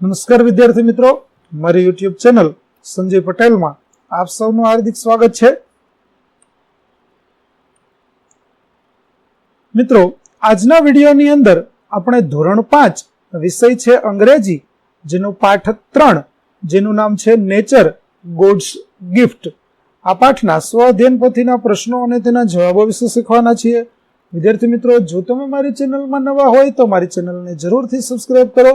નમસ્કાર વિદ્યાર્થી મિત્રો. મારી યુટ્યુબ ચેનલ સંજય પટેલમાં આપ સૌનું હાર્દિક સ્વાગત છે. મિત્રો, આજના વિડીયોની અંદર આપણે ધોરણ પાંચ વિષય છે અંગ્રેજી, જેનો પાઠ ત્રણ, જેનું નામ છે નેચર, ગોડ્સ, ગિફ્ટ. આ પાઠના સ્વ અધ્યયન પોથીના પ્રશ્નો અને તેના જવાબો વિશે શીખવાના છીએ. વિદ્યાર્થી મિત્રો, જો તમે મારી ચેનલમાં નવા હોય તો મારી ચેનલને જરૂરથી સબસ્ક્રાઇબ કરો.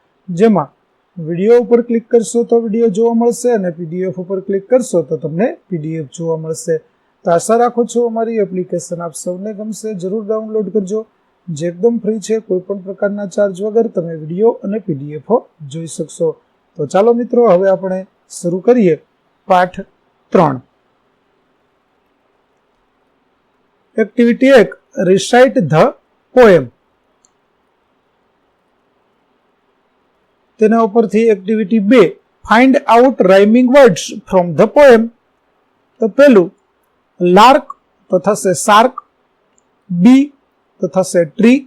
જેમાં વીડિયો ઉપર ક્લિક કરશો તો વીડિયો જોવા મળશે અને પીડીએફ ઉપર ક્લિક કરશો તો તમને પીડીએફ જોવા મળશે. તો આશા રાખું છું અમારી એપ્લિકેશન આપ સૌને ગમશે. જરૂર ડાઉનલોડ કરજો. જે એકદમ ફ્રી છે, કોઈ પણ પ્રકારના ચાર્જ વગર તમે વીડિયો અને પીડીએફો જોઈ શકશો. તો ચાલો મિત્રો, હવે આપણે શરૂ કરીએ પાઠ ત્રણ. એક્ટિવિટી એક રિસાઇટ ધ પોએમ તેના ઉપરથી એક્ટિવિટી બે find out rhyming words from the poem તો પેલું લાર્ક તો થશે શાર્ક બી તો થશે ટ્રી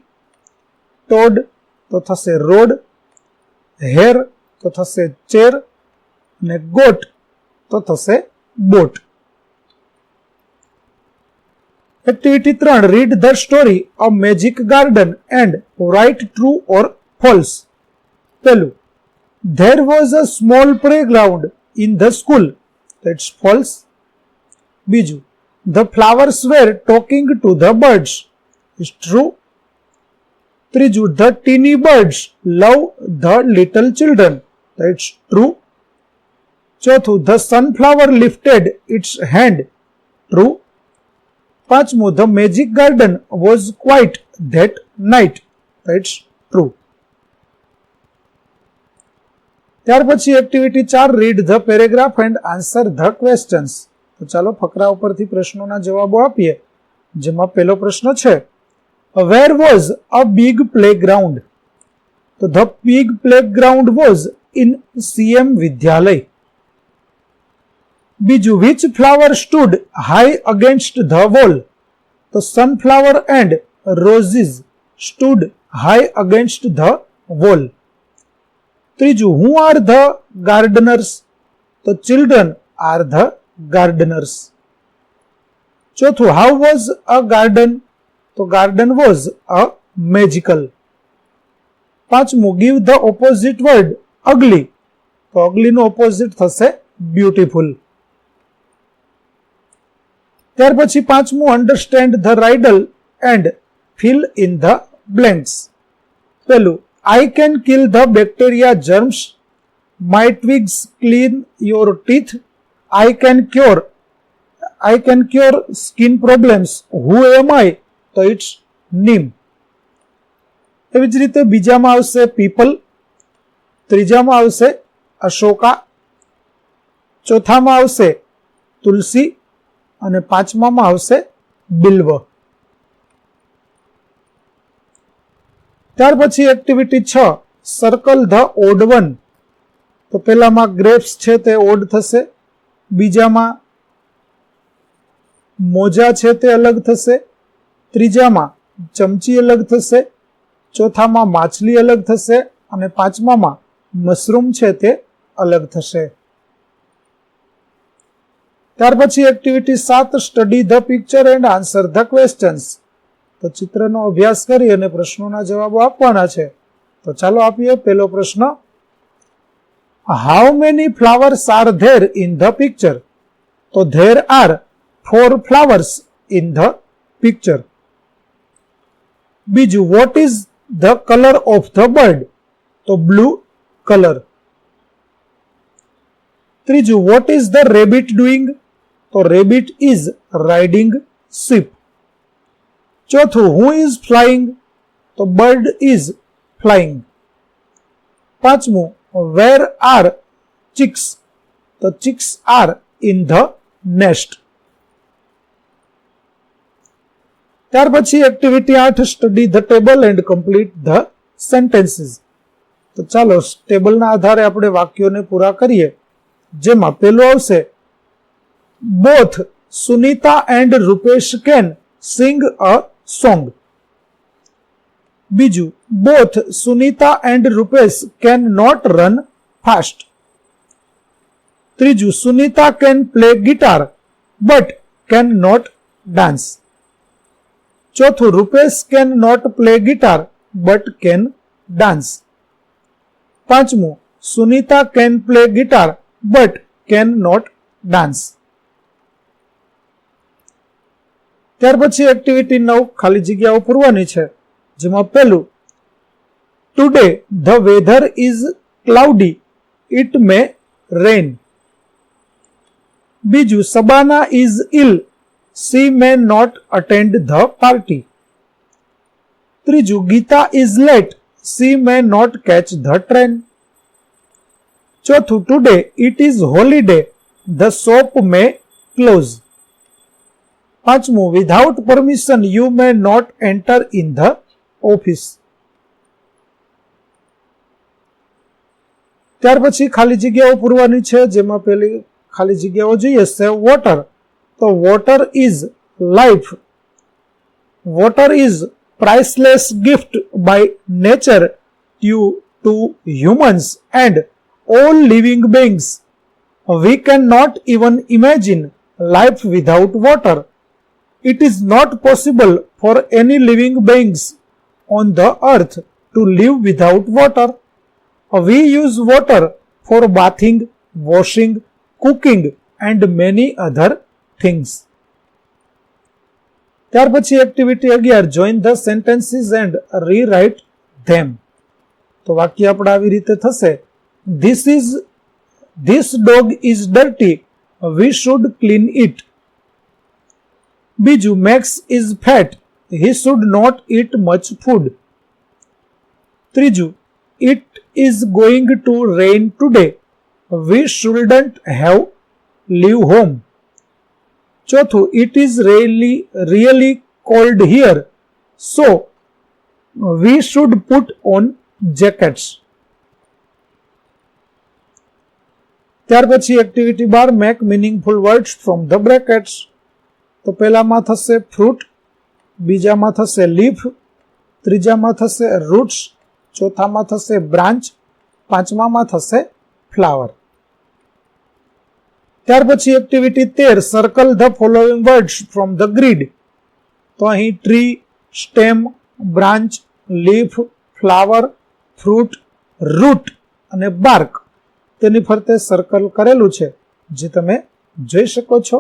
ટોડ તો થશે રોડ હેર તો થશે ચેર અને ગોટ તો થશે બોટ એક્ટિવિટી ત્રણ read the story a magic garden and write true or false પેલું There was a small playground in the school. That's false. Biju. The flowers were talking to the birds. It's true. Triju. The teeny birds love the little children. That's true. Chathu. The sunflower lifted its hand. True. Pachmu. The magic garden was quiet that night. That's true. ત્યાર પછી activity ચાર read the paragraph and answer the questions તો ચાલો ફકરા ઉપરથી પ્રશ્નોના જવાબો આપીએ, જેમાં પહેલો પ્રશ્ન છે where was a big playground તો the big playground was in CM વિદ્યાલય બીજું which flower stood high against the wall તો sunflower and roses stood high against the wall ત્રીજું, હું આર ધ ગાર્ડનર્સ, તો ચિલ્ડ્રન આર ધ ગાર્ડનર્સ. ચોથું how was a garden તો garden was a magical પાંચમું give the opposite word ugly તો અગલીનું opposite થશે beautiful ત્યાર પછી પાંચમું understand the riddle and fill in the blanks પેલું I can kill the bacteria germs my twigs clean your teeth I can cure I can cure skin problems who am I તો it's neem એવી જ રીતે બીજામાં આવશે people ત્રીજામાં આવશે અશોકા ચોથામાં આવશે તુલસી અને પાંચમામાં આવશે બિલ્વ ત્યાર પછી એક્ટિવિટી છ સર્કલ ધ ઓડ વન તો પહેલામાં ગ્રેપ્સ છે તે ઓડ થશે. બીજામાં મોજા છે તે અલગ થશે. ત્રીજામાં ચમચી અલગ થશે. ચોથામાં માછલી અલગ થશે. અને પાંચમામાં મશરૂમ છે તે અલગ થશે. ત્યાર પછી એક્ટિવિટી સાત study the picture and answer the questions તો ચિત્રનો અભ્યાસ કરી અને પ્રશ્નોના જવાબો આપવાના છે. તો ચાલો આપીએ પહેલો પ્રશ્ન. How many flowers are there in the picture તો there are four flowers in the picture બીજું what is the colour of the bird તો બ્લુ કલર ત્રીજું what is the rabbit doing તો રેબિટ ઇઝ રાઇડિંગ શીપ ચોથું who is flying તો bird is flying પાંચમું where are chicks તો chicks are in the nest ત્યાર પછી activity આઠ study the table and complete the sentences તો ચાલો ટેબલના આધારે આપણે વાક્યોને પૂરા કરીએ. જેમાં પેલું આવશે both Sunita and Rupesh can sing a song. બીજું both Sunita and Rupesh can not run fast ત્રીજું, Sunita can play guitar but can not dance ચોથું, Rupesh can not play guitar but can dance પાંચમું, Sunita can play guitar but can not dance ત્યાર પછી activity નવ ખાલી જગ્યાઓ પૂરવાની છે, જેમાં પહેલું today the weather is cloudy it may rain બીજું Sabana is ill she may not attend the party ત્રીજું, Gita is late she may not catch the train ચોથું today it is holiday the shop may close પાંચમું without permission you may not enter in the office ત્યાર પછી ખાલી જગ્યાઓ પૂરવાની છે જેમાં પેલી ખાલી જગ્યાઓ જોઈએ સેવ વોટર તો water is life water is priceless gift by nature to, to humans and all living beings. We cannot even imagine life without water. It is not possible for any living beings on the earth to live without water. We use water for bathing, washing, cooking, and many other things. ત્યાર પછી activity અગિયાર join the sentences and rewrite them તો વાક્ય આપણે આવી રીતે થશે this is this dog is dirty we should clean it બીજું Max is fat he should not eat much food ત્રીજું it is going to rain today we shouldn't have leave home ચોથું it is really really cold here so we should put on jackets ત્યાર પછી activity bar make meaningful words from the brackets તો પહેલામાં થશે fruit, બીજામાં થશે leaf, ત્રીજામાં થશે roots, ચોથામાં થશે બ્રાન્ચ, પાંચમામાં થશે ફ્લાવર. ત્યાર પછી એક્ટિવિટી તેર circle the following words from the grid તો અહીં tree stem branch leaf flower fruit root અને બાર્ક તેની ફરતે સર્કલ કરેલું છે, જે તમે જોઈ શકો છો.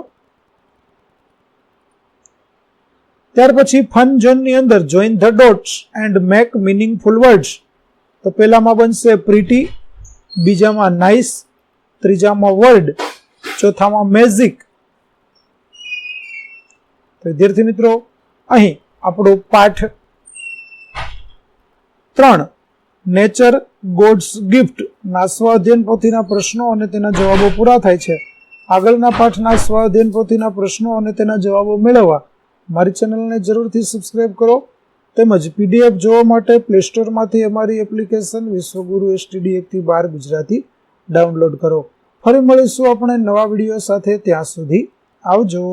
ત્યાર પછી ફન ઝોનની અંદર join the dots and make meaningful words તો પહેલામાં બનશે પ્રીટી બીજામાં નાઇસ ત્રીજામાં વર્ડ ચોથામાં મેઝિક વિદ્યાર્થી મિત્રો, અહીં આપણો પાઠ ત્રણ નેચર ગોડ્સ ગિફ્ટ ના સ્વાધ્યન પોથીના પ્રશ્નો અને તેના જવાબો પૂરા થાય છે. આગળના પાઠના સ્વાધ્યન પોથીના પ્રશ્નો અને તેના જવાબો મેળવવા. મારી ચેનલને જરૂરથી સબસ્ક્રાઇબ કરો તેમજ પીડીએફ જોવા માટે પ્લે સ્ટોરમાંથી અમારી એપ્લિકેશન વિશ્વગુરુ એસટીડી એકથી બાર ગુજરાતી ડાઉનલોડ કરો. ફરી મળીશું આપણે નવા વીડિયો સાથે ત્યાં સુધી આવજો.